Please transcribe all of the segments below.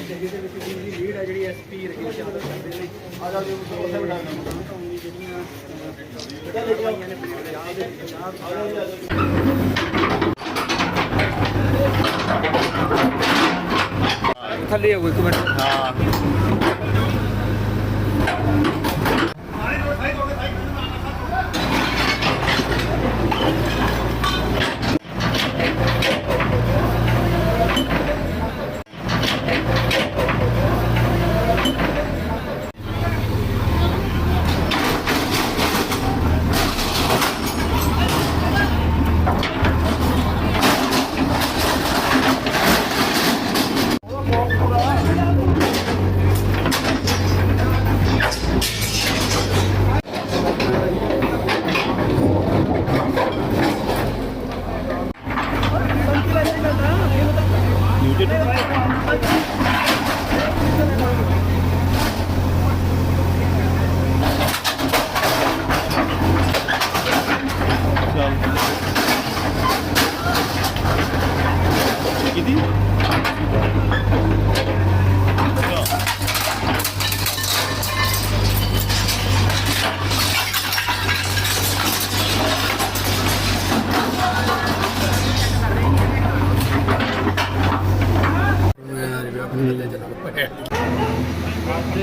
ਜਿਹਦੇ ਵਿੱਚ ਦੀ ਲੀਡ ਹੈ ਜਿਹੜੀ ਐਸਪੀ ਰਕੇਸ਼ ਯਾਦਵ ਕਰਦੇ ਨੇ ਆ ਜਾ ਜੀ ਉੱਥੇ ਬਿਠਾ ਜਿਹੜੀਆਂ ਲੜਾਈਆਂ ਨੇ ਪੰਜਾਬ ਦੇ ਪੰਜਾਬ ਥੱਲੇ ਆਓ ਇੱਕ ਮਿੰਟ। ਉਹ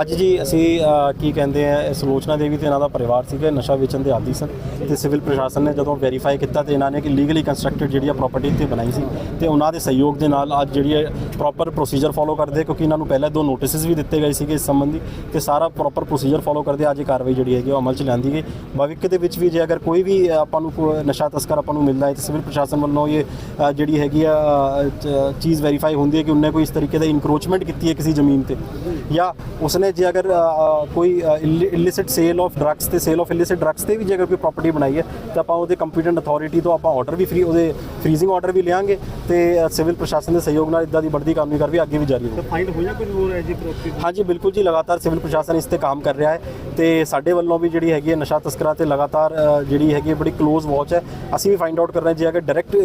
ਅੱਜ ਜੀ ਅਸੀਂ ਕੀ ਕਹਿੰਦੇ ਆ ਸਲੋਚਨਾ ਦੇਵੀ ਤੇ ਇਹਨਾਂ ਦਾ ਪਰਿਵਾਰ ਸੀਗਾ ਨਸ਼ਾ ਵੇਚਣ ਦੇ ਆਦੀ ਸਨ ਤੇ ਸਿਵਲ ਪ੍ਰਸ਼ਾਸਨ ਨੇ ਜਦੋਂ ਵੈਰੀਫਾਈ ਕੀਤਾ ਤੇ ਇਹਨਾਂ ਨੇ ਕਿ ਲੀਗਲੀ ਕੰਸਟਰਕਟਡ ਜਿਹੜੀ ਆ ਪ੍ਰਾਪਰਟੀ ਤੇ ਬਣਾਈ ਸੀ ਤੇ ਉਹਨਾਂ ਦੇ ਸਹਿਯੋਗ ਦੇ ਨਾਲ ਅੱਜ ਜਿਹੜੀ ਹੈ ਪ੍ਰੋਪਰ ਪ੍ਰੋਸੀਜਰ ਫੋਲੋ ਕਰਦੇ ਕਿਉਂਕਿ ਇਹਨਾਂ ਨੂੰ ਪਹਿਲਾਂ ਦੋ ਨੋਟਿਸਸ ਵੀ ਦਿੱਤੇ ਗਏ ਸੀਗੇ ਇਸ ਸੰਬੰਧੀ ਤੇ ਸਾਰਾ ਪ੍ਰੋਪਰ ਪ੍ਰੋਸੀਜਰ ਫੋਲੋ ਕਰਦੇ ਅੱਜ ਇਹ ਕਾਰਵਾਈ ਜਿਹੜੀ ਹੈਗੀ ਉਹ ਅਮਲ ਚ ਲਿਆਂਦੀ ਗਈ। ਭਵਿੱਖ ਦੇ ਵਿੱਚ ਵੀ ਜੇ ਅਗਰ ਕੋਈ ਵੀ ਆਪਾਂ ਨੂੰ ਨਸ਼ਾ ਤਸਕਰ ਆਪਾਂ ਨੂੰ ਮਿਲਦਾ ਹੈ ਤੇ ਸਿਵਲ ਪ੍ਰਸ਼ਾਸਨ ਵੱਲੋਂ ਇਹ ਜਿਹੜੀ ਹੈਗੀ ਆ ਚੀਜ਼ ਵੈਰੀਫਾਈ ਹੁੰਦੀ ਹੈ ਕਿ ਉਹਨੇ ਕੋਈ ਇਸ ਤਰੀਕੇ ਦਾ ਇਨਕਰੋਚਮੈਂਟ ਕੀਤੀ ਹੈ ਕਿਸੇ ਜ਼ਮੀਨ ਤੇ। ਜਾਂ ਉਸਨੇ ਜੇ ਅਗਰ ਕੋਈ ਇਲਿਸਿਟ ਸੇਲ ਆਫ ਡਰੱਗਸ ਤੇ ਸੇਲ ਆਫ ਇਲਿਸਿਟ ਡਰੱਗਸ ਤੇ ਵੀ ਜੇ ਅਗਰ ਕੋਈ ਪ੍ਰਾਪਰਟੀ ਬਣਾਈ ਹੈ ਤਾਂ ਆਪਾਂ ਉਹਦੇ ਕੰਪੀਟੈਂਟ ਅਥਾਰਟੀ ਤੋਂ ਆਪਾਂ ਆਰਡਰ ਵੀ ਫ੍ਰੀ ਉਹਦੇ ਫ੍ਰੀਜ਼ਿੰਗ ਆਰਡਰ ਵੀ ਲਿਆਂਗੇ ਤੇ ਸਿਵਲ ਪ੍ਰਸ਼ਾਸਨ ਦੇ ਸਹਿਯੋਗ ਨਾਲ ਇਦਾਂ ਦੀ ਵੱਡੀ ਕਾਨੂੰਨੀ ਕਾਰਵਾਈ ਅੱਗੇ ਵੀ ਜਾਰੀ ਰਹੇਗੀ। ਫਾਈਂਡ ਹੋਈਆਂ ਕੋਈ ਹੋਰ ਹੈ ਜੀ ਪ੍ਰੋਪਰਟੀ ਹਾਂਜੀ ਬਿਲਕੁਲ ਜੀ ਲਗਾਤਾਰ ਸਿਵਲ ਪ੍ਰਸ਼ਾਸਨ ਇਸ ਤੇ ਕੰਮ ਕਰ ਰਿਹਾ ਹੈ ਤੇ ਸਾਡੇ ਵੱਲੋਂ ਵੀ ਜਿਹੜੀ ਹੈਗੀ ਹੈ ਨਸ਼ਾ ਤਸਕਰਾਂ ਤੇ ਲਗਾਤਾਰ ਜਿਹੜੀ ਹੈਗੀ ਹੈ ਬੜੀ ਕਲੋਜ਼ ਵਾਚ ਹੈ। ਅਸੀਂ ਵੀ ਫਾਈਂਡ ਆਊਟ ਕਰ ਰਹੇ ਹਾਂ ਜੇ ਅਗਰ ਡਾਇਰੈਕਟ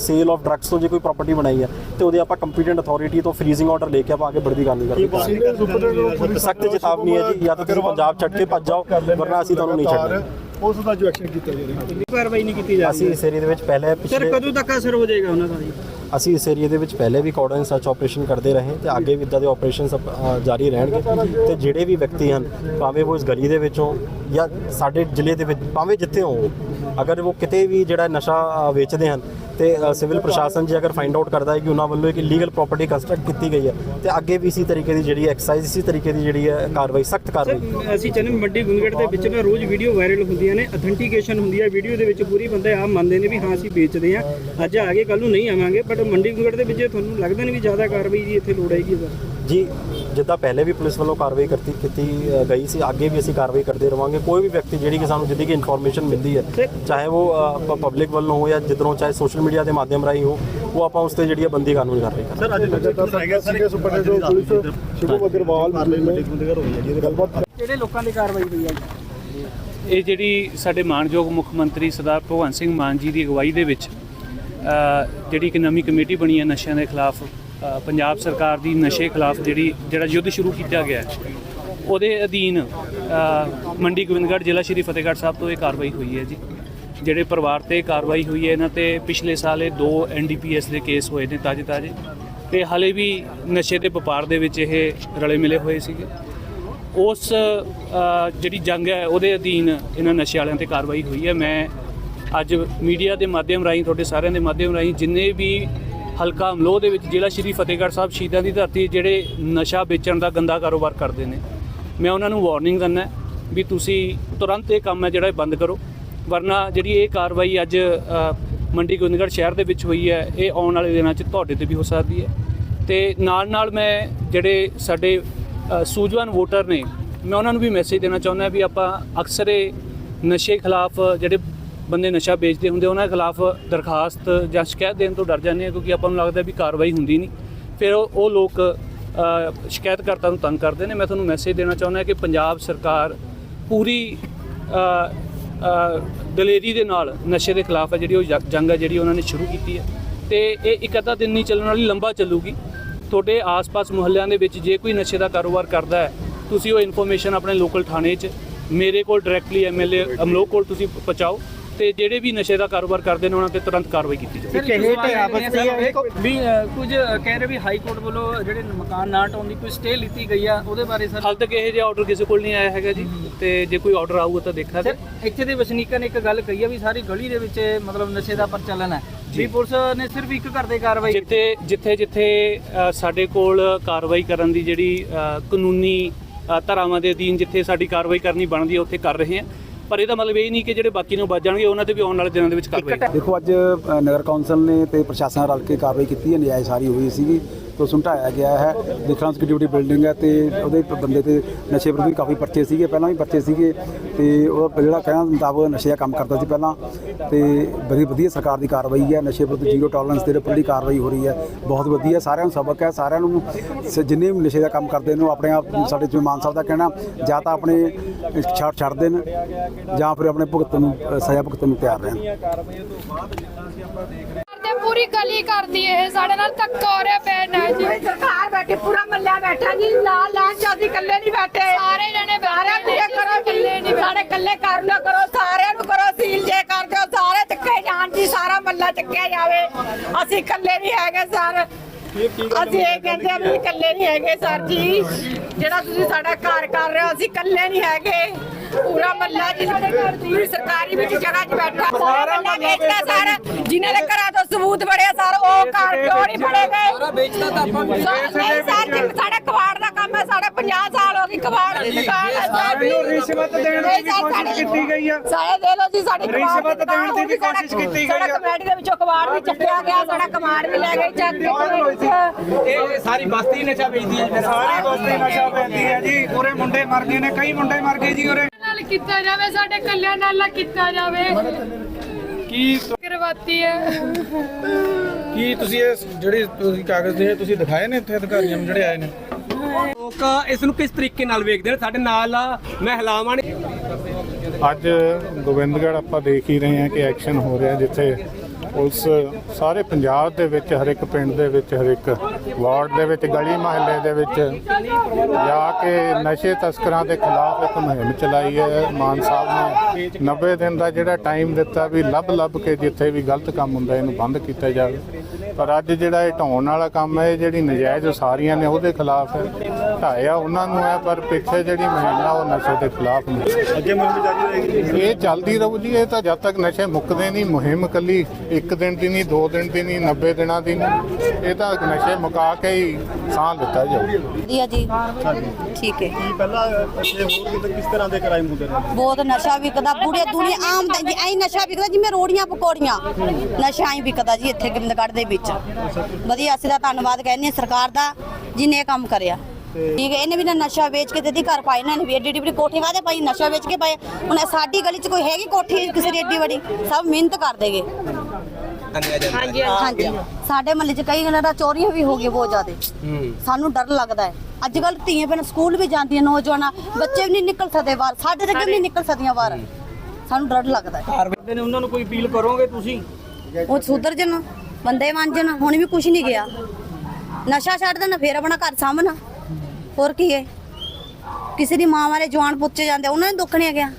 ਸੇਲ ਆਫ ਡਰੱਗਸ ਤੋਂ ਜੇ ਕੋਈ ਪ੍ਰਾਪਰਟੀ ਬਣਾਈ ਹੈ ਤੇ ਉਹਦੇ ਆਪਾਂ ਕੰਪੀਟੈਂਟ ਅਥਾਰਟੀ ਤੋਂ ਫ੍ਰੀਜ਼ਿੰਗ ਆਰਡਰ ਲੈ ਕੇ ਆਪਾਂ ਅੱਗੇ ਵੱਡੀ ਕਾਨੂੰਨੀ ਕਾਰਵਾਈ ਸਖਤ ਚੇਤਾਵਨੀ ਹੈ ਜੀ ਜਾਂ ਤਾਂ ਤੁਸੀਂ ਪੰਜਾਬ ਛੱਡ ਕੇ ਭੱਜ ਜਾਓ ਵਰਨਾ ਅਸੀਂ ਤੁਹਾਨੂੰ ਨਹੀਂ ਛੱਡਣਾ। ਉਸ ਦਾ ਜੋ ਐਕਸ਼ਨ ਕੀਤਾ ਜਾ ਰਿਹਾ ਕਿੰਨੀ ਕਾਰਵਾਈ ਨਹੀਂ ਕੀਤੀ ਜਾ ਅਸੀਂ ਇਸ ਏਰੀਆ ਦੇ ਵਿੱਚ ਪਹਿਲੇ ਸਰ ਪਿਛਲੇ ਕਦੋਂ ਤੱਕ ਅਸਰ ਹੋ ਜਾਏਗਾ ਉਹਨਾਂ ਦਾ ਜੀ? ਅਸੀਂ ਇਸ ਏਰੀਆ ਦੇ ਵਿੱਚ ਪਹਿਲੇ ਵੀ ਕਾਰਡਨ ਸਰਚ ਆਪਰੇਸ਼ਨ ਕਰਦੇ ਰਹੇ ਤੇ ਅੱਗੇ ਵੀ ਇਦਾਂ ਦੇ ਆਪਰੇਸ਼ਨਸ ਜਾਰੀ ਰਹਿਣਗੇ। ਤੇ ਜਿਹੜੇ ਵੀ ਵਿਅਕਤੀ ਹਨ ਭਾਵੇਂ ਉਹ ਇਸ ਗਲੀ ਦੇ ਵਿੱਚੋਂ ਜਾਂ ਸਾਡੇ ਜ਼ਿਲ੍ਹੇ ਦੇ ਵਿੱਚ ਭਾਵੇਂ ਜਿੱਥੇ ਹੋਣ ਅਗਰ ਉਹ ਕਿਤੇ ਵੀ ਜਿਹੜਾ ਨਸ਼ਾ ਵੇਚਦੇ ਹਨ ਤੇ ਸਿਵਲ ਪ੍ਰਸ਼ਾਸਨ ਜੇ ਅਗਰ ਫਾਈਂਡ ਆਊਟ ਕਰਦਾ ਹੈ ਕਿ ਉਹਨਾਂ ਵੱਲੋਂ ਇੱਕ ਇਲੀਗਲ ਪ੍ਰਾਪਰਟੀ ਕੰਸਟਰਕਟ ਕੀਤੀ ਗਈ ਹੈ, ਤੇ ਅੱਗੇ ਵੀ ਇਸੇ ਤਰੀਕੇ ਦੀ ਜਿਹੜੀ ਐਕਸਾਈਜ਼ ਇਸੇ ਤਰੀਕੇ ਦੀ ਜਿਹੜੀ ਹੈ ਕਾਰਵਾਈ, ਸਖਤ ਕਾਰਵਾਈ। ਸਰ ਅਸੀਂ ਚੰਨ ਮੰਡੀ ਗੁੰਗੜ ਦੇ ਵਿੱਚ ਨਾ ਰੋਜ਼ ਵੀਡੀਓ ਵਾਇਰਲ ਹੁੰਦੀਆਂ ਨੇ ਅਥੈਂਟੀਕੇਸ਼ਨ ਹੁੰਦੀ ਹੈ ਵੀਡੀਓ ਦੇ ਵਿੱਚ ਪੂਰੀ ਬੰਦੇ ਆਪ ਮੰਨਦੇ ਨੇ ਵੀ ਹਾਂ, ਅਸੀਂ ਵੇਚਦੇ ਆ ਅੱਜ ਆ ਗਏ ਕੱਲ ਨੂੰ ਨਹੀਂ ਆਵਾਂਗੇ ਬਟ ਮੰਡੀ ਗੁੰਗੜ ਦੇ ਵਿੱਚ ਤੁਹਾਨੂੰ ਲੱਗਦਾ ਨਹੀਂ ਵੀ ਜ਼ਿਆਦਾ ਕਾਰਵਾਈ ਦੀ ਇੱਥੇ ਲੋੜ ਹੈਗੀ ਸਰ ਜੀ ਜਿੱਦਾਂ ਪਹਿਲੇ ਵੀ ਪੁਲਿਸ ਵੱਲੋਂ ਕਾਰਵਾਈ ਕਰਤੀ ਕੀਤੀ ਗਈ ਸੀ ਅੱਗੇ ਵੀ ਅਸੀਂ ਕਾਰਵਾਈ ਕਰਦੇ ਰਵਾਂਗੇ। ਕੋਈ ਵੀ ਵਿਅਕਤੀ ਜਿਹੜੀ ਕਿ ਸਾਨੂੰ ਜਿੱਦੀ ਕਿ ਇਨਫੋਰਮੇਸ਼ਨ ਮਿਲਦੀ ਹੈ ਚਾਹੇ ਉਹ ਪਬਲਿਕ ਵੱਲੋਂ ਹੋ ਜਾਂ ਜਿੱਧਰੋਂ ਚਾਹੇ ਸੋਸ਼ਲ ਮੀਡੀਆ ਦੇ ਮਾਧਿਅਮ ਰਾਹੀਂ ਹੋ ਉਹ ਆਪਾਂ ਉਸ ਤੇ ਜਿਹੜੀ ਹੈ ਬੰਦੀ ਕਾਨੂੰਨੀ ਕਾਰਵਾਈ ਕਰਾਂਗੇ। ਸਰ ਅੱਜ ਲਗਾਤਾਰ ਰਹਿ ਗਿਆ ਸੀਗੇ ਸੁਪਰ ਜੋ ਪੁਲਿਸ ਸ਼ੁਭਮ ਅਗਰਵਾਲ ਵੱਡੇ ਗੁੰਦਗਰ ਹੋਈ ਹੈ ਜਿਹਦੇ ਗੱਲਬਾਤ ਕਿਹੜੇ ਲੋਕਾਂ ਦੀ ਕਾਰਵਾਈ ਹੋਈ ਹੈ ਜੀ? ਇਹ ਜਿਹੜੀ ਸਾਡੇ ਮਾਨਯੋਗ ਮੁੱਖ ਮੰਤਰੀ ਸਰਦਾਰ ਭਗਵੰਤ ਸਿੰਘ ਮਾਨ ਜੀ ਦੀ ਅਗਵਾਈ ਦੇ ਵਿੱਚ ਜਿਹੜੀ ਇੱਕ ਨਵੀਂ ਕਮੇਟੀ ਬਣੀ ਹੈ ਨਸ਼ਿਆਂ ਦੇ ਖਿਲਾਫ ਪੰਜਾਬ ਸਰਕਾਰ ਦੀ ਨਸ਼ੇ ਖਿਲਾਫ ਜਿਹੜੀ, ਜਿਹੜਾ ਯੁੱਧ ਸ਼ੁਰੂ ਕੀਤਾ ਗਿਆ ਹੈ, ਉਹਦੇ ਅਧੀਨ ਮੰਡੀ ਗੋਬਿੰਦਗੜ੍ਹ ਜ਼ਿਲ੍ਹਾ ਸ਼੍ਰੀ ਫਤਿਹਗੜ੍ਹ ਸਾਹਿਬ ਤੋਂ ਇਹ ਕਾਰਵਾਈ ਹੋਈ ਹੈ ਜੀ। ਜਿਹੜੇ ਪਰਿਵਾਰ ਤੇ ਕਾਰਵਾਈ ਹੋਈ ਹੈ, ਇਹਨਾਂ ਤੇ ਪਿਛਲੇ ਸਾਲ ਇਹ ਦੋ ਐਨਡੀਪੀਐਸ ਦੇ ਕੇਸ ਹੋਏ ਨੇ ਤਾਜੇ ਤਾਜੇ ਤੇ ਹਾਲੇ ਵੀ ਨਸ਼ੇ ਦੇ ਵਪਾਰ ਦੇ ਵਿੱਚ ਇਹ ਰਲੇ ਮਿਲੇ ਹੋਏ ਸੀਗੇ। ਉਸ ਜਿਹੜੀ ਜੰਗ ਹੈ, ਉਹਦੇ ਅਧੀਨ ਇਹਨਾਂ ਨਸ਼ੇ ਵਾਲਿਆਂ ਤੇ ਕਾਰਵਾਈ ਹੋਈ ਹੈ। ਮੈਂ ਅੱਜ ਮੀਡੀਆ ਦੇ ਮਾਧਿਅਮ ਰਾਹੀਂ, ਤੁਹਾਡੇ ਸਾਰਿਆਂ ਦੇ ਮਾਧਿਅਮ ਰਾਹੀਂ ਜਿੰਨੇ ਵੀ ਹਲਕਾ ਅਮਲੋਹ ਦੇ ਵਿੱਚ ਜ਼ਿਲ੍ਹਾ ਸ਼੍ਰੀ ਫਤਿਹਗੜ੍ਹ ਸਾਹਿਬ ਸ਼ਹੀਦਾਂ ਦੀ ਧਰਤੀ ਜਿਹੜੇ ਨਸ਼ਾ ਵੇਚਣ ਦਾ ਗੰਦਾ ਕਾਰੋਬਾਰ ਕਰਦੇ ਨੇ। ਮੈਂ ਉਹਨਾਂ ਨੂੰ ਵਾਰਨਿੰਗ ਦਿੰਦਾ ਵੀ ਤੁਸੀਂ ਤੁਰੰਤ ਇਹ ਕੰਮ ਹੈ ਜਿਹੜਾ ਇਹ ਬੰਦ ਕਰੋ। ਵਰਨਾ ਜਿਹੜੀ ਇਹ ਕਾਰਵਾਈ ਅੱਜ ਮੰਡੀ ਗੋਬਿੰਦਗੜ੍ਹ ਸ਼ਹਿਰ ਦੇ ਵਿੱਚ ਹੋਈ ਹੈ, ਇਹ ਆਉਣ ਵਾਲੇ ਦਿਨਾਂ 'ਚ ਤੁਹਾਡੇ ਤੇ ਵੀ ਹੋ ਸਕਦੀ ਹੈ। ਤੇ ਨਾਲ ਨਾਲ ਮੈਂ ਜਿਹੜੇ ਸਾਡੇ ਸੂਝਵਾਨ ਵੋਟਰ ਨੇ, ਮੈਂ ਉਹਨਾਂ ਨੂੰ ਵੀ ਮੈਸੇਜ ਦੇਣਾ ਚਾਹੁੰਦਾ ਵੀ ਆਪਾਂ ਅਕਸਰ ਇਹ ਨਸ਼ੇ ਖਿਲਾਫ ਜਿਹੜੇ ਬੰਦੇ ਨਸ਼ਾ ਵੇਚਦੇ ਹੁੰਦੇ, ਉਹਨਾਂ ਦੇ ਖਿਲਾਫ ਦਰਖਾਸਤ ਜਾਂ ਸ਼ਿਕਾਇਤ ਦੇਣ ਤੋਂ ਡਰ ਜਾਂਦੇ ਆ ਕਿਉਂਕਿ ਆਪਾਂ ਨੂੰ ਲੱਗਦਾ ਵੀ ਕਾਰਵਾਈ ਹੁੰਦੀ ਨਹੀਂ। ਫਿਰ ਉਹ ਲੋਕ ਸ਼ਿਕਾਇਤਕਰਤਾ ਨੂੰ ਤੰਗ ਕਰਦੇ ਨੇ। ਮੈਂ ਤੁਹਾਨੂੰ ਮੈਸੇਜ ਦੇਣਾ ਚਾਹੁੰਦਾ ਕਿ ਪੰਜਾਬ ਸਰਕਾਰ ਪੂਰੀ ਦਲੇਰੀ ਦੇ ਨਾਲ ਨਸ਼ੇ ਦੇ ਖਿਲਾਫ ਹੈ, ਜਿਹੜੀ ਉਹ ਜੰਗ ਹੈ, ਜਿਹੜੀ ਉਹਨਾਂ ਨੇ ਸ਼ੁਰੂ ਕੀਤੀ ਹੈ। ਤੇ ਇਹ ਇੱਕ ਅੱਧਾ ਦਿਨ ਨਹੀਂ ਚੱਲਣ ਵਾਲੀ, ਲੰਬਾ ਚੱਲੂਗੀ। ਤੁਹਾਡੇ ਆਸ-ਪਾਸ ਮੁਹੱਲਿਆਂ ਦੇ ਵਿੱਚ ਜੇ ਕੋਈ ਨਸ਼ੇ ਦਾ ਕਾਰੋਬਾਰ ਕਰਦਾ ਹੈ, ਤੁਸੀਂ ਉਹ ਇਨਫੋਰਮੇਸ਼ਨ ਆਪਣੇ ਲੋਕਲ ਥਾਣੇ 'ਚ, ਮੇਰੇ ਕੋਲ ਡਾਇਰੈਕਟਲੀ ਐਮਐਲਏ ਅਮਲੋਕ ਕੋਲ ਤੁਸੀਂ ਪਹੁੰਚਾਓ। ਤੇ ਜਿਹੜੇ ਵੀ ਨਸ਼ੇ ਦਾ ਕਾਰੋਬਾਰ ਕਰਦੇ ਨੇ ਉਹਨਾਂ ਤੇ ਤੁਰੰਤ ਕਾਰਵਾਈ ਕੀਤੀ ਜਾਵੇ ਵੀ ਅ, ਕੁਝ ਕਹਿ ਰਹੇ ਵੀ ਹਾਈ ਕੋਰਟ ਵੱਲੋਂ ਜਿਹੜੇ ਮਕਾਨ ਨਾ ਢਾਉਣ ਦੀ ਕੋਈ ਸਟੇ ਲਿੱਤੀ ਗਈ ਆ ਉਹਦੇ ਬਾਰੇ ਸਰ? ਹਾਲ ਤੱਕ ਇਹ ਜਿਹਾ ਆਰਡਰ ਕਿਸੇ ਕੋਲ ਨਹੀਂ ਆਇਆ ਹੈਗਾ ਜੀ ਤੇ ਜੇ ਕੋਈ ਆਰਡਰ ਆਊਗਾ ਤਾਂ ਦੇਖਾਂਗੇ। ਸਰ ਇੱਥੇ ਦੇ ਵਸਨੀਕਾਂ ਨੇ ਇੱਕ ਗੱਲ ਕਹੀ ਆ ਵੀ ਸਾਰੀ ਗਲੀ ਦੇ ਵਿੱਚ ਮਤਲਬ ਨਸ਼ੇ ਦਾ ਪ੍ਰਚਲਨ ਹੈ ਵੀ ਪੁਲਿਸ ਨੇ ਸਿਰਫ ਇੱਕ ਘਰ ਦੇ ਕਾਰਵਾਈ ਕੀਤੀ। ਜਿੱਥੇ ਜਿੱਥੇ ਜਿੱਥੇ ਅ, ਸਾਡੇ ਕੋਲ ਕਾਰਵਾਈ ਕਰਨ ਦੀ ਜਿਹੜੀ ਅ, ਕਾਨੂੰਨੀ ਅ, ਧਾਰਾਵਾਂ ਦੇ ਅਧੀਨ ਜਿੱਥੇ ਸਾਡੀ ਕਾਰਵਾਈ ਕਰਨੀ ਬਣਦੀ ਹੈ ਉੱਥੇ ਕਰ ਰਹੇ ਹਾਂ ਪਰ ਇਹਦਾ ਮਤਲਬ ਇਹ ਨਹੀਂ ਕਿ ਜਿਹੜੇ ਬਾਕੀ ਨੂੰ ਬਚ ਜਾਣਗੇ, ਉਹਨਾਂ ਤੇ ਵੀ ਆਉਣ ਵਾਲੇ ਦਿਨਾਂ ਦੇ ਵਿੱਚ ਕਾਰਵਾਈ ਦੇਖੋ, ਅੱਜ ਨਗਰ ਕੌਂਸਲ ਨੇ ਤੇ ਪ੍ਰਸ਼ਾਸਨ ਨਾਲ ਰਲ ਕੇ ਕਾਰਵਾਈ ਕੀਤੀ ਹੈ ਨਿਆਇ ਸਾਰੀ ਹੋਈ ਸੀਗੀ। ਤੋਂ ਸਮਟਾਇਆ ਗਿਆ ਹੈ। ਦੇਖਣਾ ਸਿਕਿਉਰਿਟੀ ਬਿਲਡਿੰਗ ਹੈ ਤੇ ਉਹਦੇ ਬੰਦੇ ਤੇ ਨਸ਼ੇ ਵਿਰੁੱਧ ਵੀ ਕਾਫੀ ਪਰਚੇ ਸੀਗੇ ਪਹਿਲਾਂ ਵੀ ਪਰਚੇ ਸੀਗੇ। ਤੇ ਉਹ ਜਿਹੜਾ ਕਹਿਣਾ ਮੁਤਾਬਕ ਨਸ਼ੇ ਦਾ ਕੰਮ ਕਰਦਾ ਸੀ ਪਹਿਲਾਂ। ਤੇ ਬੜੀ ਵਧੀਆ ਸਰਕਾਰ ਦੀ ਕਾਰਵਾਈ ਹੈ ਨਸ਼ੇ ਵਿਰੁੱਧ ਜ਼ੀਰੋ ਟੋਲਰੈਂਸ ਦੇ ਉੱਪਰ ਜਿਹੜੀ ਕਾਰਵਾਈ ਹੋ ਰਹੀ ਹੈ। ਬਹੁਤ ਵਧੀਆ ਸਾਰਿਆਂ ਨੂੰ ਸਬਕ ਹੈ ਸਾਰਿਆਂ ਨੂੰ ਸ- ਜਿੰਨੇ ਵੀ ਨਸ਼ੇ ਦਾ ਕੰਮ ਕਰਦੇ ਨੇ ਉਹ ਆਪਣੇ ਆਪ ਸਾਡੇ ਜਿਵੇਂ ਮਾਨ ਸਾਹਿਬ ਦਾ ਕਹਿਣਾ ਜਾਂ ਤਾਂ ਆਪਣੇ ਛੱਡ ਛੱਡ ਦੇਣ ਜਾਂ ਫਿਰ ਆਪਣੇ ਭੁਗਤਣ ਨੂੰ ਅ, ਸਜ਼ਾ ਭੁਗਤਣ ਨੂੰ ਤਿਆਰ ਰਹਿਣ। ਤੇ ਪੂਰੀ ਗਲੀ ਕਰਦੀ ਇਹ ਸਾਡੇ ਨਾਲ ਧੱਕਾ ਹੋ ਰਿਹਾ ਨਾਲ ਜੀ। ਸਰਕਾਰ ਬੈਠੀ ਪੂਰਾ ਮੱਲਾ ਬੈਠਾ ਜੀ ਨਾਲ ਲਾਣ ਚ ਅਸੀਂ ਇਕੱਲੇ ਨਹੀਂ ਬੈਠੇ। ਸਾਰੇ ਜਣੇ ਸਾਰਿਆਂ ਨੂੰ ਇਹ ਕਰੋ ਜੀ ਸਾਡੇ ਇਕੱਲੇ ਕਰ ਲਿਆ ਕਰੋ ਸਾਰਿਆਂ ਨੂੰ ਕਰੋ ਸੀਲ ਜੇ ਕਰ ਦਿਓ ਸਾਰੇ ਚੱਕੇ ਜਾਣ ਜੀ ਸਾਰਾ ਮੱਲਾ ਚੱਕਿਆ ਜਾਵੇ। ਅਸੀਂ ਇਕੱਲੇ ਨਹੀਂ ਹੈਗੇ ਸਰ। ਅਸੀਂ ਇਹ ਕਹਿੰਦੇ ਆ ਵੀ ਇਕੱਲੇ ਨਹੀਂ ਹੈਗੇ ਸਰ ਜੀ। ਜਿਹੜਾ ਤੁਸੀਂ ਸਾਡਾ ਘਰ ਕਰ ਰਹੇ ਹੋ ਅਸੀਂ ਇਕੱਲੇ ਨਹੀਂ ਹੈਗੇ। ਪੂਰਾ ਮੱਲਾ ਜੀ ਪੂਰੀ ਸਰਕਾਰੀ ਵਿੱਚ ਜਗ੍ਹਾ 'ਚ ਬੈਠਾ। ਸਾਰਾ ਮੱਲਾ ਵੇਚਦਾ ਸਰ। ਜਿਨ੍ਹਾਂ ਦੇ ਘਰਾਂ ਤੋਂ ਸਬੂਤ ਬੜੇ ਆ ਸਰ ਉਹ ਘਰ ਕਿਉਂ ਨਹੀਂ ਫੜੇ ਗਏ। ਸਾਰਾ ਵੇਚਦਾ ਤਾਂ ਆਪਾਂ ਨਹੀਂ ਸਰ ਜੀ ਸਾਡਾ ਕਬਾੜ ਦਾ ਕੰਮ ਹੈ ਸਾਡਾ 50 ਸਾਲ ਹੋ ਗਏ ਕਬਾੜ ਦੀ ਦੁਕਾਨ ਹੈ ਸਰ ਰਿਸ਼ਵਤ ਦੇਣ ਦੀ ਵੀ ਕੋਸ਼ਿਸ਼ ਕੀਤੀ ਗਈ ਆ। ਸਾਰੇ ਦੇ ਲੋ ਜੀ ਸਾਡੀ ਰਿਸ਼ਵਤ ਦੇਣ ਦੀ ਵੀ ਕੋਸ਼ਿਸ਼ ਕੀਤੀ ਗਈ ਆ। ਸਾਡਾ ਕਮੇਟੀ ਦੇ ਵਿੱਚੋਂ ਕਬਾੜ ਵੀ ਚੱਕਿਆ ਗਿਆ ਸਾਡਾ ਕਬਾੜ ਵੀ ਲੈ ਗਏ ਚੱਕ ਕੇ ਇਹ ਸਾਰੀ ਬਸਤੀ ਨਸ਼ਾ ਵੇਚਦੀ ਹੈ ਸਾਰੀ ਬਸਤੀ ਨਸ਼ਾ ਵੇਚਦੀ ਹੈ ਜੀ ਪੂਰੇ ਮੁੰਡੇ ਮਰ ਗਏ ਨੇ ਕਈ ਮੁੰਡੇ ਮਰ ਗਏ ਜੀ ਉਰੇ। ਕੀਤਾ ਜਾਵੇ ਸਾਡੇ ਕੱਲਿਆਂ ਨਾਲ ਨਾ ਕੀਤਾ ਜਾਵੇ। ਕੀ ਕਰਵਾਤੀ ਹੈ। ਕੀ ਤੁਸੀਂ ਇਹ ਜਿਹੜੇ ਤੁਸੀਂ ਕਾਗਜ਼ ਦੇ ਤੁਸੀਂ ਦਿਖਾਏ ਨੇ ਇੱਥੇ ਅਧਿਕਾਰੀਆਂ ਨੂੰ ਜਿਹੜੇ ਆਏ ਨੇ? ਲੋਕ ਇਸ ਨੂੰ ਕਿਸ ਤਰੀਕੇ ਨਾਲ ਵੇਖਦੇ ਨੇ? ਸਾਡੇ ਨਾਲ ਮਹਿਲਾਵਾਂ ਨੇ। ਅੱਜ ਗੋਬਿੰਦਗੜ੍ਹ ਆਪਾਂ ਦੇਖ ਹੀ ਰਹੇ ਹਾਂ ਕਿ ਐਕਸ਼ਨ ਹੋ ਰਿਹਾ ਜਿੱਥੇ ਪੁਲਿਸ ਸਾਰੇ ਪੰਜਾਬ ਦੇ ਵਿੱਚ, ਹਰ ਇੱਕ ਪਿੰਡ ਦੇ ਵਿੱਚ, ਹਰ ਇੱਕ ਵਾਰਡ ਦੇ ਵਿੱਚ, ਗਲੀ ਮਹੱਲੇ ਦੇ ਵਿੱਚ ਜਾ ਕੇ ਨਸ਼ੇ ਤਸਕਰਾਂ ਦੇ ਖਿਲਾਫ ਇੱਕ ਮੁਹਿੰਮ ਚਲਾਈ ਹੈ। ਮਾਨ ਸਾਹਿਬ ਨੇ 90 ਦਿਨ ਦਾ ਜਿਹੜਾ ਟਾਈਮ ਦਿੱਤਾ ਵੀ ਲੱਭ ਲੱਭ ਕੇ ਜਿੱਥੇ ਵੀ ਗਲਤ ਕੰਮ ਹੁੰਦਾ ਇਹਨੂੰ ਬੰਦ ਕੀਤਾ ਜਾਵੇ। ਪਰ ਅੱਜ ਜਿਹੜਾ ਇਹ ਢਾਉਣ ਵਾਲਾ ਕੰਮ ਹੈ, ਇਹ ਜਿਹੜੀ ਨਜਾਇਜ਼ ਉਸਾਰੀਆਂ ਨੇ ਉਹਦੇ ਖਿਲਾਫ ਹੈ। ਢਾਇਆ ਉਹਨਾਂ ਨੂੰ ਹੈ ਪਰ ਪਿੱਛੇ ਜਿਹੜੀ ਮੁਹਿੰਮ ਆ ਉਹ ਨਸ਼ੇ ਦੇ ਖਿਲਾਫ ਨਹੀਂ ਅੱਗੇ ਮੁਹਿੰਮ ਜਾਰੀ ਰਹੇਗੀ ਇਹ ਚੱਲਦੀ ਰਹੂ ਜੀ ਇਹ ਤਾਂ ਜਦ ਤੱਕ ਨਸ਼ੇ ਮੁੱਕਦੇ ਨਹੀਂ ਮੁਹਿੰਮ ਕੱਲੀ ਇੱਕ ਦਿਨ ਦੀ ਨਹੀਂ ਦੋ ਦਿਨ ਦੀ ਨਹੀਂ 90 ਦਿਨਾਂ ਦੀ ਨਹੀਂ ਇਹ ਤਾਂ ਨਸ਼ੇ ਮੁਕਾ ਕੇ ਹੀ ਸਾਹ ਲਿੱਤਾ ਜਾਊ। ਵਧੀਆ ਜੀ। ਠੀਕ ਹੈ। ਕੀ ਪਹਿਲਾਂ ਇੱਥੇ ਹੋਰ ਕਿਤੇ ਕਿਸ ਤਰ੍ਹਾਂ ਦੇ ਕ੍ਰਾਈਮ ਹੁੰਦੇ ਨੇ ਬਹੁਤ ਨਸ਼ਾ ਵਿਕਦਾ ਪੂਰੇ ਦੁਨੀਆ ਆਮ ਤਾਂ ਜੀ ਐਂ ਨਸ਼ਾ ਵਿਕਦਾ ਜਿਵੇਂ ਰੋੜੀਆਂ ਪਕੌੜੀਆਂ। ਨਸ਼ਾ ਹੀ ਵਿਕਦਾ ਜੀ ਇੱਥੇ ਗੋਬਿੰਦਗੜ੍ਹ ਦੇ ਵਿੱਚ। ਵਧੀਆ ਅਸੀਂ ਦਾ ਧੰਨਵਾਦ ਕਹਿੰਦੇ ਹਾਂ ਸਰਕਾਰ ਦਾ ਇਹ ਕੰਮ ਕਰਿਆ। ਠੀਕ ਹੈ ਇਹਨੇ ਵੀ ਨਾ ਨਸ਼ਾ ਵੇਚ ਕੇ ਦਿੱਤੀ ਘਰ ਪਾਏ ਇਹਨਾਂ ਨੇ ਵੀ ਏਡੀ ਏਡੀ ਕੋਠੀ ਕਾਹਦੇ ਪਾਈ ਨਸ਼ਾ ਵੇਚ ਕੇ ਪਾਏ। ਹੁਣ ਸਾਡੀ ਗਲੀ 'ਚ ਕੋਈ ਹੈਗੀ ਕੋਠੀ ਕਿਸੇ ਦੀ ਏਡੀ ਵੱਡੀ? ਸਭ ਮਿਹਨਤ ਕਰ ਦੇਗੇ ਹਾਂਜੀ ਹਾਂਜੀ। ਸਾਡੇ ਮਹੱਲੇ 'ਚ ਕਈ ਗੱਲਾਂ ਦਾ ਚੋਰੀਆਂ ਵੀ ਹੋ ਗਈਆਂ ਬਹੁਤ ਜ਼ਿਆਦਾ। ਸਾਨੂੰ ਡਰ ਲੱਗਦਾ ਹੈ। ਅੱਜ ਕੱਲ ਧੀਆਂ ਭੈਣਾਂ ਸਕੂਲ ਵੀ ਜਾਂਦੀਆਂ ਨੌਜਵਾਨਾਂ ਬੱਚੇ ਵੀ ਨਹੀਂ ਨਿਕਲ ਸਕਦੇ ਬਾਹਰ। ਸਾਡੇ ਤੱਕ ਵੀ ਨਹੀਂ ਨਿਕਲ ਸਕਦੀਆਂ ਬਾਹਰ। ਸਾਨੂੰ ਡਰ ਲੱਗਦਾ ਹੈ। ਨੇ ਉਹਨਾਂ ਨੂੰ ਕੋਈ ਅਪੀਲ ਕਰੋਗੇ ਤੁਸੀਂ? ਉਹ ਸੁਧਰ ਜਨ ਬੰਦੇ ਜਨ ਹੁਣ ਵੀ ਕੁਝ ਨਹੀਂ ਗਿਆ। ਨਸ਼ਾ ਛੱਡ ਦੇਣਾ ਫੇਰ ਆਪਣਾ ਘਰ ਸਾਂਭਣਾ। ਹੋਰ ਕੀ ਹੈ? ਕਿਸੇ ਦੀ ਮਾਂ ਵਾਲੇ ਜਵਾਨ ਪੁੱਛੇ ਜਾਂਦੇ ਉਹਨਾਂ ਨੂੰ ਦੁੱਖ ਨਹੀਂ ਗਿਆ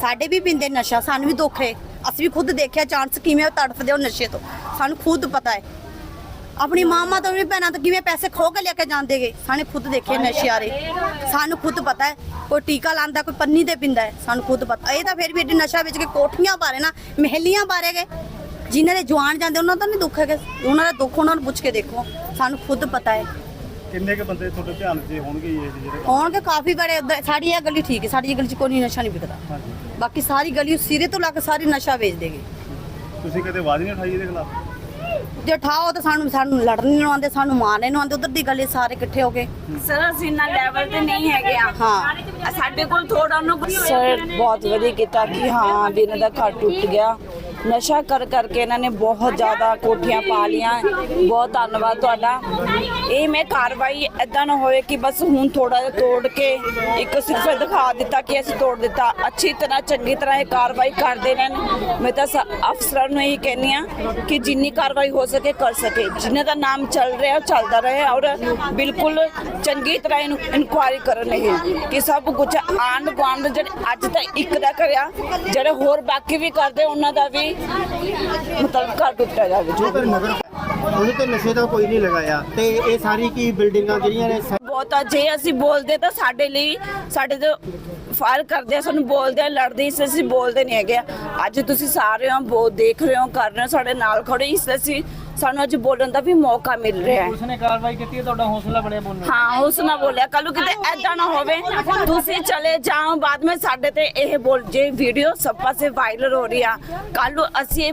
ਸਾਡੇ ਵੀ ਪਿੰਦੇ ਨਸ਼ਾ, ਸਾਨੂੰ ਵੀ ਦੁੱਖ ਹੈ। ਅਸੀਂ ਵੀ ਖੁਦ ਦੇਖਿਆ ਚਾਂਸ ਕਿਵੇਂ ਤੜਫਦੇ ਉਹ ਨਸ਼ੇ ਤੋਂ। ਸਾਨੂੰ ਖੁਦ ਪਤਾ ਹੈ। ਆਪਣੀ ਮਾਮਾ ਤੋਂ ਵੀ ਭੈਣਾਂ ਤੋਂ ਕਿਵੇਂ ਪੈਸੇ ਖੋ ਕੇ ਲੈ ਕੇ ਜਾਂਦੇਗੇ ਸਾਨੂੰ ਖੁਦ ਦੇਖੇ ਨਸ਼ੇ ਵਾਲੇ ਸਾਨੂੰ ਖੁਦ ਪਤਾ ਹੈ, ਕੋਈ ਟੀਕਾ ਲਾਂਦਾ ਕੋਈ ਪੰਨੀ ਤੇ ਪਿੰਦਾ ਹੈ, ਸਾਨੂੰ ਖੁਦ ਪਤਾ। ਇਹ ਤਾਂ ਫਿਰ ਵੀ ਏਡੀ ਨਸ਼ਾ ਵੇਚ ਕੇ ਕੋਠੀਆਂ ਬਾਰੇ ਨਾ, ਮਹਿਲੀਆਂ ਬਾਰੇ ਗਏ। ਜਿਨ੍ਹਾਂ ਦੇ ਜਵਾਨ ਜਾਂਦੇ, ਉਹਨਾਂ ਦਾ ਨਹੀਂ ਦੁੱਖ ਹੈਗਾ। ਉਹਨਾਂ ਦਾ ਦੁੱਖ ਉਹਨਾਂ ਨੂੰ ਪੁੱਛ ਕੇ ਦੇਖੋ। ਸਾਨੂੰ ਖੁਦ ਪਤਾ ਹੈ। ਕਿੰਨੇ ਕ ਬੰਦੇ ਤੁਹਾਡੇ ਧਿਆਨ 'ਚ ਹੋਣਗੇ ਇਹ ਜਿਹੜੇ ਹੋਣਗੇ ਕਾਫੀ ਬੜੇ ਉੱਧਰ- ਸਾਡੀ ਇਹ ਗਲੀ ਠੀਕ ਹੈ ਸਾਡੀ ਇਹ ਗਲੀ 'ਚ ਕੋਈ ਨਸ਼ਾ ਨਹੀਂ ਵਿਕਦਾ। ਬਾਕੀ ਸਾਰੀ ਗਲੀ ਸਿਰੇ ਤੋਂ ਲੱਗ ਸਾਰੀ ਨਸ਼ਾ ਵੇਚ ਦੇਗੀ। ਤੁਸੀਂ ਕਦੇ ਆਵਾਜ਼ ਨਹੀਂ ਉਠਾਈ ਇਹਦੇ ਖਿਲਾਫ? ਜੇ ਠਾਓ ਤਾਂ ਸਾਨੂੰ ਸਾਨੂੰ ਲੜਨ ਨਹੀਂ ਆਉਂਦੇ ਸਾਨੂੰ ਮਾਰਨੇ ਨੂੰ ਆਉਂਦੇ ਉਧਰ ਦੀ ਗਲੀ ਸਾਰੇ ਇਕੱਠੇ ਹੋ ਕੇ ਸਰ ਅਸੀਂ ਨਾ ਲੈਵਲ ਤੇ ਨਹੀਂ ਹੈਗੇ ਆ। ਹਾਂ। ਸਾਡੇ ਕੋਲ ਥੋੜਾ ਉਹਨੂੰ ਸਰ ਬਹੁਤ ਵਧੀਆ ਕੀਤਾ ਕਿ ਹਾਂ ਵੀ ਇਹਨਾਂ ਦਾ ਘਰ ਟੁੱਟ ਗਿਆ। ਨਸ਼ਾ ਕਰ ਕਰਕੇ ਇਹਨਾਂ ਨੇ ਬਹੁਤ ਜ਼ਿਆਦਾ ਕੋਠੀਆਂ ਪਾ ਲੀਆਂ ਬਹੁਤ ਧੰਨਵਾਦ ਤੁਹਾਡਾ। ਇਹ ਮੈਂ ਕਾਰਵਾਈ ਐਦਾਂ ਨਾ ਹੋਵੇ ਕਿ ਬਸ ਹੁਣ ਥੋੜਾ ਜਿਹਾ ਤੋੜ ਕੇ ਇੱਕ ਸਿਰਫ ਦਿਖਾ ਦਿੱਤਾ ਕਿ ਅਸੀਂ ਤੋੜ ਦਿੱਤਾ। ਅੱਛੀ ਤਰ੍ਹਾਂ, ਚੰਗੀ ਤਰ੍ਹਾਂ ਇਹ ਕਾਰਵਾਈ ਕਰਦੇ ਰਹਿਣ। ਮੈਂ ਤਾਂ ਅਫਸਰਾਂ ਨੂੰ ਇਹ ਕਹਿੰਦੀ ਆ ਕਿ ਜਿੰਨੀ ਕਾਰਵਾਈ ਹੋ ਸਕੇ ਕਰ ਸਕੇ। ਜਿਨ੍ਹਾਂ ਦਾ ਨਾਮ ਚੱਲ ਰਿਹਾ, ਉਹ ਚੱਲਦਾ ਰਹੇ ਔਰ ਬਿਲਕੁਲ ਚੰਗੀ ਤਰ੍ਹਾਂ ਇਹਨੂੰ ਇਨਕੁਆਇਰੀ ਕਰਨ ਇਹ ਕਿ ਸਭ ਕੁਝ ਆਂਡ ਗੁਆਂਢ ਜਿਹੜੇ ਅੱਜ ਤਾਂ ਇੱਕ ਦਾ ਕਰਿਆ, ਜਿਹੜੇ ਹੋਰ ਬਾਕੀ ਵੀ ਕਰਦੇ, ਉਹਨਾਂ ਦਾ ਵੀ ਮਤਲਬ ਘਰ ਟੁੱਟਿਆ ਜਾਵੇ। ਜੋ ਉਹਦੇ ਤੇ ਨਸ਼ੇ ਦਾ ਕੋਈ ਨਹੀਂ ਲਗਾਇਆ ਤੇ ਇਹ ਸਾਰੀ ਕੀ ਬਿਲਡਿੰਗਾਂ ਜਿਹੜੀਆਂ ਨੇ ਬਹੁਤ ਆ ਜੇ ਅਸੀਂ ਬੋਲਦੇ ਤਾਂ ਸਾਡੇ ਲਈ ਸਾਡੇ ਤੋਂ ਫਾਇਰ ਕਰਦੇ ਆ ਸਾਨੂੰ ਬੋਲਦੇ ਆ ਲੜਦੇ ਇਸ ਅਸੀਂ ਬੋਲਦੇ ਨਹੀਂ ਹੈਗੇ ਅੱਜ ਤੁਸੀਂ ਸਾਰੇ ਹੋ ਬੋ ਦੇਖ ਰਹੇ ਹੋ ਕਰ ਰਹੇ ਹੋ ਸਾਡੇ ਨਾਲ ਖੜੇ ਇਸ ਅਸੀਂ ਸਾਨੂੰ ਅੱਜ ਬੋਲਣ ਦਾ ਵੀ ਮੌਕਾ ਮਿਲ ਰਿਹਾ ਹੈ। ਉਸਨੇ ਕਾਰਵਾਈ ਕੀਤੀ ਹੈ ਤੁਹਾਡਾ ਹੌਸਲਾ ਬਣਿਆ ਬੋਲਣ ਹਾਂ ਉਸ ਨਾਲ ਬੋਲਿਆ। ਕੱਲ ਕਿਤੇ ਐਦਾਂ ਨਾ ਹੋਵੇ ਤੁਸੀਂ ਚਲੇ ਜਾਓ ਬਾਅਦ ਵਿੱਚ ਸਾਡੇ ਤੇ ਇਹ ਬੋਲ ਜੇ ਵੀਡੀਓ ਸਭ ਪਾਸੇ ਵਾਇਰਲ ਹੋ ਰਹੀ ਆ ਕੱਲ ਅਸੀਂ